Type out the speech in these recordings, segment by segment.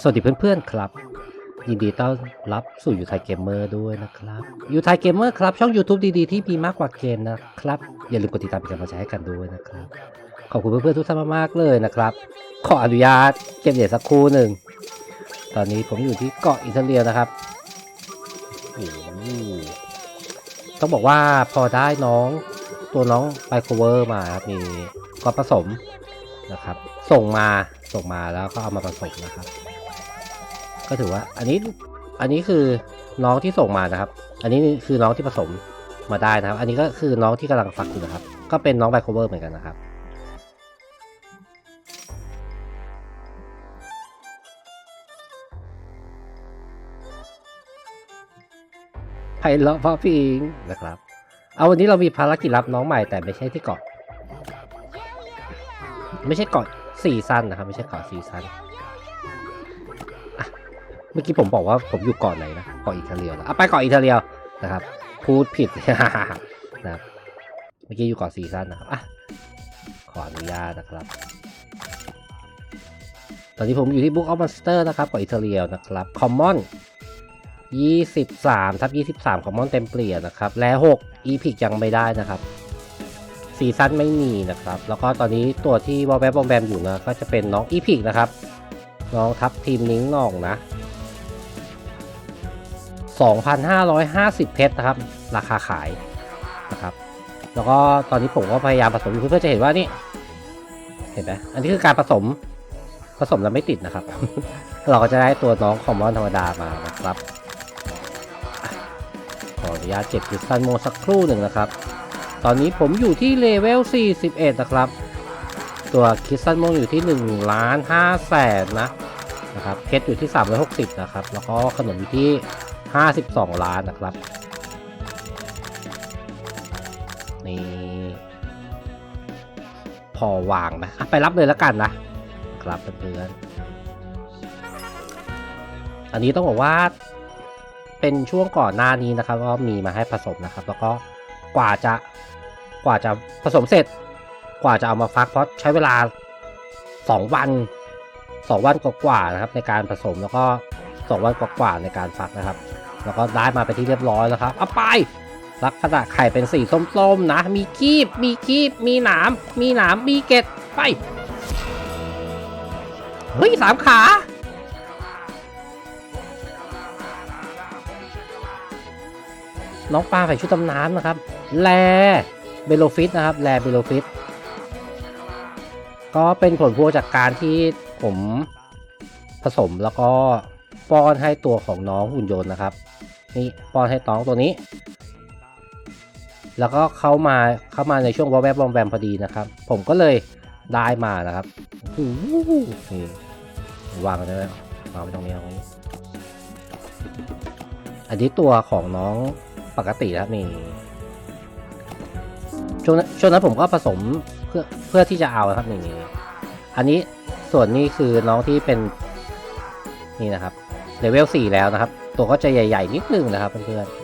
สวัสดีเพื่อนๆครับ ยินดีต้อนรับสู่ยูไทเกมเมอร์ด้วยนะครับยูไทเกมเมอร์ครับช่อง YouTube ดีๆ ที่มีมากกว่าเกมนะครับ อย่าลืมกดติดตามเป็นกำลังใจให้กันด้วยนะครับ ขอบคุณเพื่อนๆทุกท่านมากๆเลยนะครับ ขออนุญาตเก็บเหรียญสักครู่หนึ่ง ตอนนี้ผมอยู่ที่เกาะอิตาเลียนะครับต้องบอกว่าพอได้น้องตัวน้องไบโคเวอร์มาครับมีก็ผสมนะครับ ส่งมาส่งมาแล้วก็เอามาผสมนะครับ ก็ถือว่าอันนี้อันนี้คือน้องที่ส่งมานะครับ อันนี้คือน้องที่ผสมมาได้นะครับ อันนี้ก็คือน้องที่กำลังฟักอยู่นะครับ ก็เป็นน้องไบโคเวอร์เหมือนกันนะครับ ไพเราะเพราพี่อิงนะครับ เอาวันนี้เรามีภารกิจรับน้องใหม่แต่ไม่ใช่ที่เกาะ ไม่ใช่เกาะซีซันนะครับ ไม่ใช่เกาะซีซัน เมื่อกี้ผมบอกว่าผมอยู่เกาะไหนนะเกาะอิตาเลียเหรออะไปเกาะอิตาเลียนะครับ พูดผิดนะครับเมื่อกี้อยู่เกาะซีซันนะครับอะขออนุญาตนะครับ ตอนนี้ผมอยู่ที่ Book of Monster นะครับเกาะอิตาเลียนะครับ Common 23ทับ23ของมอนเต็มเปลี่ยนนะครับ และ6อีพิกยังไม่ได้นะครับซีซั่นไม่มีนะครับ แล้วก็ตอนนี้ตัวที่วอลแวบบอมแบมอยู่นะก็จะเป็นน้องอีพิกนะครับ น้องทับทีมนิ้งน่องนะ 2,550 เพชรนะครับ ราคาขายนะครับ แล้วก็ตอนนี้ผมก็พยายามผสมอยู่เพื่อจะเห็นว่านี่ เห็นไหมอันนี้คือการผสมผสมแล้วไม่ติดนะครับ เราก็จะได้ตัวน้องคอมมอนธรรมดามานะครับ ขออนุญาตเจ็บคริสตันโมสักครู่หนึ่งนะครับ ตอนนี้ผมอยู่ที่เลเวล 41 นะครับ ตัวคริสตันโมอยู่ที่1ล้าน5แสนนะนะครับ เพชรอยู่ที่ 360 นะครับ แล้วก็ขนมอยู่ที่ 52 ล้านนะครับ นี่ พอวางนะะไปรับเลยแล้วกันนะครับเพื่อนๆอันนี้ต้องบอกว่าเป็นช่วงก่อนหน้านี้นะครับ ก็มีมาให้ผสมนะครับ แล้วก็กว่าจะกว่าจะผสมเสร็จ กว่าจะเอามาฟักเพราะใช้เวลา 2 วัน 2 วันกว่าๆนะครับ ในการผสมแล้วก็ 2วันกว่าๆในการฟักนะครับ แล้วก็ได้มาไปที่เรียบร้อยแล้วครับเอาไปลักษณะไข่เป็นสีส้มๆนะ มีคีบ มีคีบ มีหนาม มีหนาม มีเกล็ดไป เฮ้ยสามขา น้องปลาใส่ชุดตำน้ำนะครับ แลเบโลฟิตนะครับ แลเบโลฟิต ก็เป็นผลพวงจากการที่ผมผสมแล้วก็ ป้อนให้ตัวของน้องหุ่นยนต์นะครับ นี่ป้อนให้น้องตัวนี้ แล้วก็เข้ามาเข้ามาในช่วงวอลแวบบอมแวมพอดีนะครับ ผมก็เลยได้มานะครับอ้โหนี่วางไว้ไหมวางไว้ตรงนี้ตรงนี้ อันนี้ตัวของน้องปกติแล้วนี่ช่วงนั้นช่วงนั้นผมก็ผสมเพื่อเพื่อที่จะเอาครับนี่นี่อันนี้ส่วนนี้คือน้องที่เป็นนี่นะครับ เลเวลสี่แล้วนะครับ ตัวก็จะใหญ่ ๆ นิดนึงนะครับเพื่อนๆ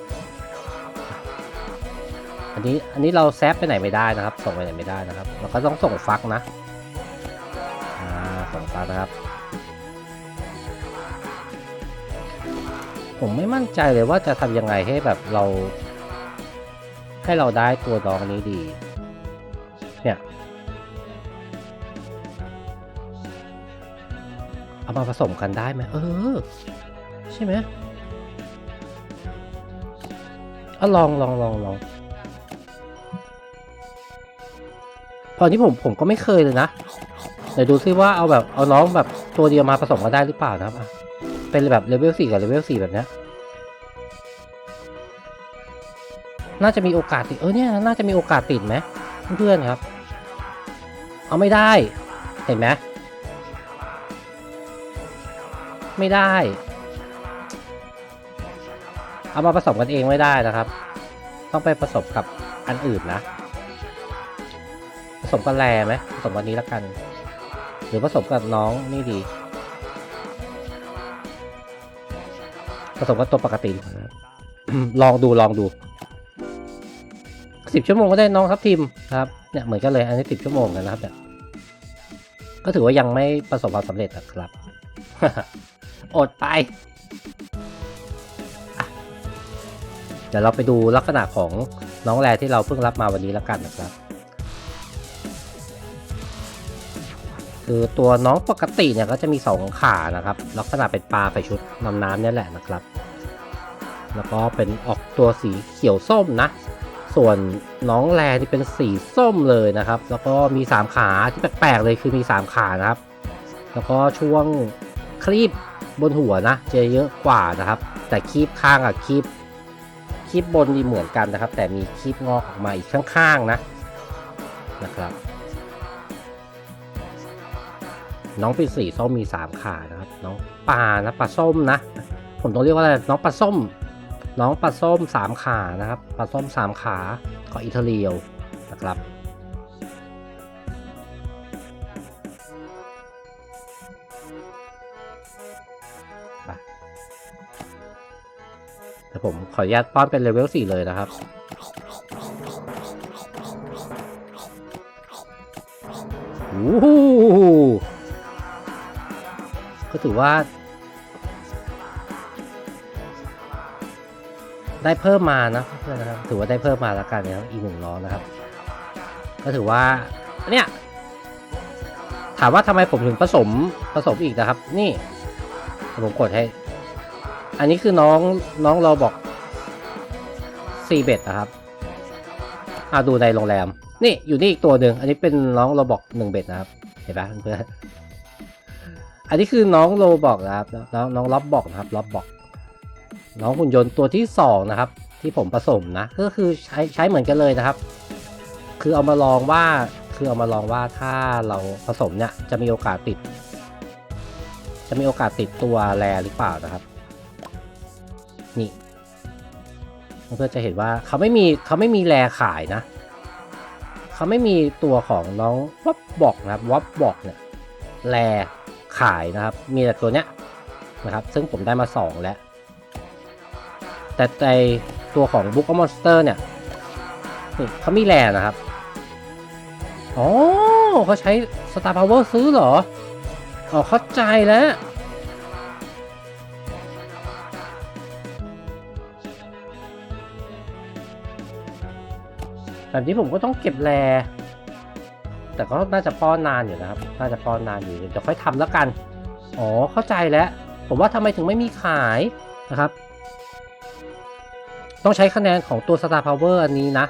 อันนี้อันนี้เราแซฟไปไหนไม่ได้นะครับ ส่งไปไหนไม่ได้นะครับ เราก็ต้องส่งฟักนะอ่าส่งฟักนะครับ ผมไม่มั่นใจเลยว่าจะทำยังไงให้แบบเรา ให้เราได้ตัวน้องนี้ดี เนี่ยเอามาผสมกันได้ไหมเออ ใช่ไหมอะลองลองลองลองตอนนี้ผมผมก็ไม่เคยเลยนะเดี๋ยวดูซิว่าเอาแบบเอาน้องแบบตัวเดียวมาผสมกันได้หรือเปล่านะครับเป็นแบบเลเวลสี่กับเลเวลสี่แบบเนี้ยน่าจะมีโอกาสติดเออเนี่ยน่าจะมีโอกาสติดไหมเพื่อนๆครับ เอาไม่ได้ เห็นไหมไม่ได้ เอามาผสมกันเองไม่ได้นะครับ ต้องไปผสมกับอันอื่นนะ ผสมกันแรไหมผสมกันนี้แล้วกัน หรือผสมกับน้องนี่ดี ผสมกับตัวปกติลองดูลองดูสิบชั่วโมงก็ได้น้องครับทีมครับเนี่ยเหมือนกันเลยอันนี้สิบชั่วโมงกันนะครับเนี่ยก็ถือว่ายังไม่ประสบความสำเร็จนะครับ อดไป ดี๋ยวเราไปดูลักษณะของน้องแรที่เราเพิ่งรับมาวันนี้แล้วกันนะครับ คือตัวน้องปกติเนี่ยก็จะมีสองขานะครับ ลักษณะเป็นปลาใส่ชุดนำน้ำเนี่ยแหละนะครับ แล้วก็เป็นออกตัวสีเขียวส้มนะ ส่วนน้องแรที่เป็นสีส้มเลยนะครับ แล้วก็มีสามขาที่แปลกๆเลยคือมีสามขานะครับ แล้วก็ช่วงครีบบนหัวนะจะเยอะกว่านะครับ แต่ครีบข้างอะครีบ ลิปบบนดีเหมือนกันนะครับ แต่มีคลิปงอกออกมาอีกข้างๆนะนะครับ น้องเป็นสีส้มมีสามขานะครับ น้องปลานะปลาส้มนะ ผมต้องเรียกว่าอะไรน้องปลาส้ม น้องปลาส้มสามขานะครับปลาส้มสามขาก็อิตาเลียวนะครับ ผมขออนุญาตป้อนเป็นเลเวล4เลยนะครับโอ้ก็ถือว่า ได้เพิ่มมานะเพื่อนนะครับ ถือว่าได้เพิ่มมาแล้วกันนะครับอีกหนึ่งล้อนะครับ ก็ถือว่าเนี่ยถามว่าทำไมผมถึงผสมผสมอีกนะครับ นี่ผมกดให้ อันนี้คือน้องน้องเราบอกซีเบดนะครับอาดูในโรงแรม นี่อยู่นี่อีกตัวหนึ่งอันนี้เป็นน้องเราบอกหนึ่งเบ็ดนะครับ เห็นปะเพื่อนอันนี้คือน้องโรบอกนะครับ น้องน้องล็อบบอกนะครับล็อบบอก น้องหุ่นยนต์ตัวที่สองนะครับ ที่ผมผสมนะ ก็คือใช้ใช้เหมือนกันเลยนะครับ คือเอามาลองว่าคือเอามาลองว่าถ้าเราผสมเนี่ยจะมีโอกาสติด จะมีโอกาสติดตัวแรหรือเปล่านะครับ นี่เพื่อนจะเห็นว่าเขาไม่มีเขาไม่มีแรขายนะ เขาไม่มีตัวของน้องวับบอกนะครับวับบอกเนี่ยแรขายนะครับ มีแต่ตัวเนี้ยนะครับ ซึ่งผมได้มาสองแล้ว แต่ในตัวของ Book of Monster เนี่ยนี่เขามีแรนะครับ อ๋อเขาใช้ Star Power ซื้อเหรอ อ๋อเข้าใจแล้ว แบบนี้ผมก็ต้องเก็บแรแต่ก็น่าจะป้อนนานอยู่นะครับ น่าจะป้อนนานอยู่เดี๋ยวค่อยทำแล้วกัน อ๋อ เข้าใจแล้ว ผมว่าทำไมถึงไม่มีขายนะครับ ต้องใช้คะแนนของตัว Star Power อันนี้นะ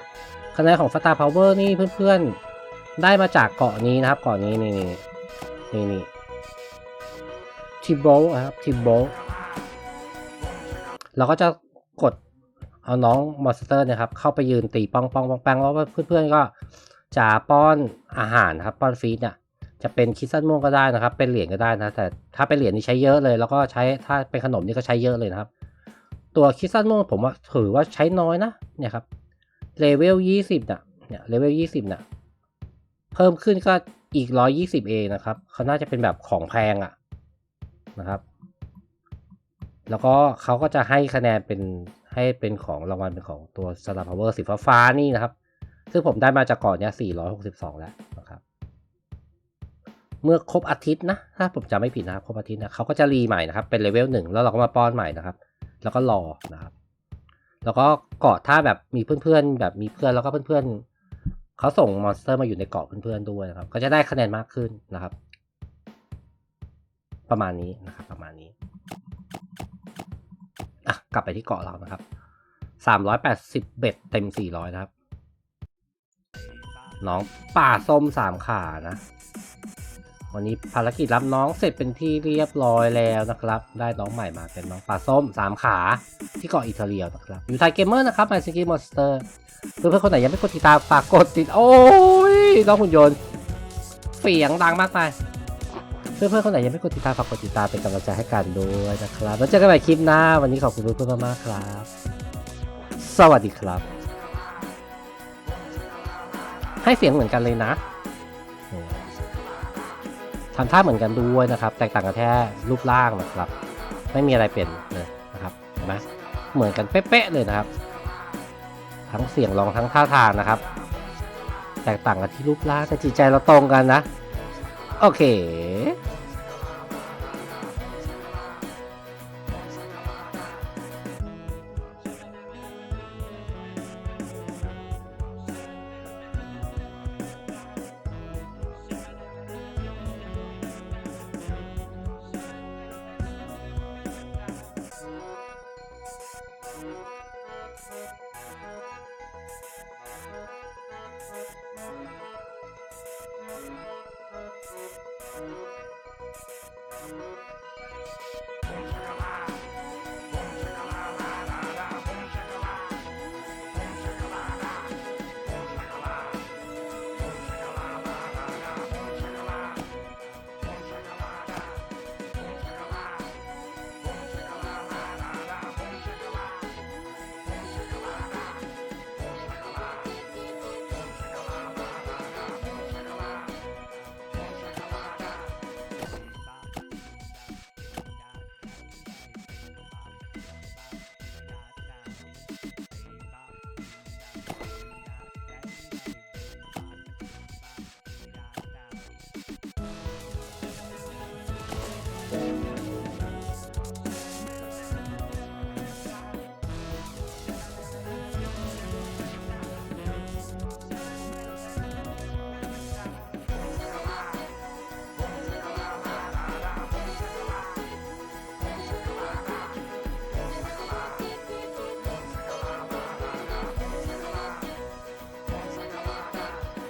คะแนนของ Star Power นี่เพื่อนๆ ได้มาจากเกาะนี้นะครับ เกาะนี้นี่นี่นี่นี่ทิโบครับทิโบเราก็จะกด เอาน้องมอนสเตอร์นะครับเข้าไปยืนตีป้องป้องป้องแปงแล้วเพื่อนๆก็จะป้อนอาหารครับป้อนฟีดเนี่ยจะเป็นคิดสั้นม่วงก็ได้นะครับ เป็นเหรียญก็ได้นะ แต่ถ้าเป็นเหรียญนี่ใช้เยอะเลย แล้วก็ใช้ถ้าเป็นขนมนี่ก็ใช้เยอะเลยนะครับ ตัวคิดสั้นม่วงผมว่าถือว่าใช้น้อยนะเนี่ยครับเลเวลยี่สิบน่ะเนี่ยเลเวลยี่สิบน่ะเพิ่มขึ้นก็อีกร้อยยี่สิบเองนะครับเขาน่าจะเป็นแบบของแพงอะนะครับ แล้วก็เขาก็จะให้คะแนนเป็น ให้เป็นของรางวัลเป็นของตัวสตาร์พาวเวอร์สีฟ้าฟ้าๆนี่นะครับ ซึ่งผมได้มาจากก่อนเนี้ยสี่ยหกสิบสองแล้วนะครับ เมื่อครบอาทิตย์นะ ถ้าผมจำไม่ผิดนะครับ ครบอาทิตย์นะเขาก็จะรีใหม่นะครับ เป็นเลเวลหนึ่งแล้วเราก็มาป้อนใหม่นะครับ แล้วก็รอนะครับ แล้วก็เกาะถ้าแบบมีเพื่อนๆ แบบมีเพื่อนแล้วก็เพื่อนๆเขาส่งมอนสเตอร์มาอยู่ในเกาะเพื่อนๆด้วยนะครับ ก็จะได้คะแนนมากขึ้นนะครับ ประมาณนี้นะครับ ประมาณนี้ กลับไปที่เกาะเรานะครับสามร้อยแปดสิบเบ็ดเต็มสี่ร้อยนะครับ น้องป่าส้มสามขานะ วันนี้ภารกิจรับน้องเสร็จเป็นที่เรียบร้อยแล้วนะครับ ได้น้องใหม่มาเป็นน้องปลาส้มสามขาที่เกาะอิตาเลียนะครับ อยู่ไทยเกมเมอร์นะครับไมซิกี้มอนสเตอร์เพื่อนๆคนไหนยังไม่กดติดตามฝากกดติด โอ้ยน้องหุ่นยนต์เสียงดังมากไป เพื่อนๆคนไหนยังไม่กดติดตามฝากกดติดตามเป็นกำลังใจให้กันด้วยนะครับแล้วเจอกันใหม่คลิปหน้า วันนี้ขอบคุณเพื่อนๆมากๆครับ สวัสดีครับ ให้เสียงเหมือนกันเลยนะทำท่าเหมือนกันด้วยนะครับ แตกต่างกันแค่รูปร่างนะครับ ไม่มีอะไรเปลี่ยนเลยนะครับเห็นไหมเหมือนกันเป๊ะๆเลยนะครับ ทั้งเสียงร้องทั้งท่าทางนะครับ แตกต่างกันที่รูปร่างแต่จิตใจเราตรงกันนะ โอเค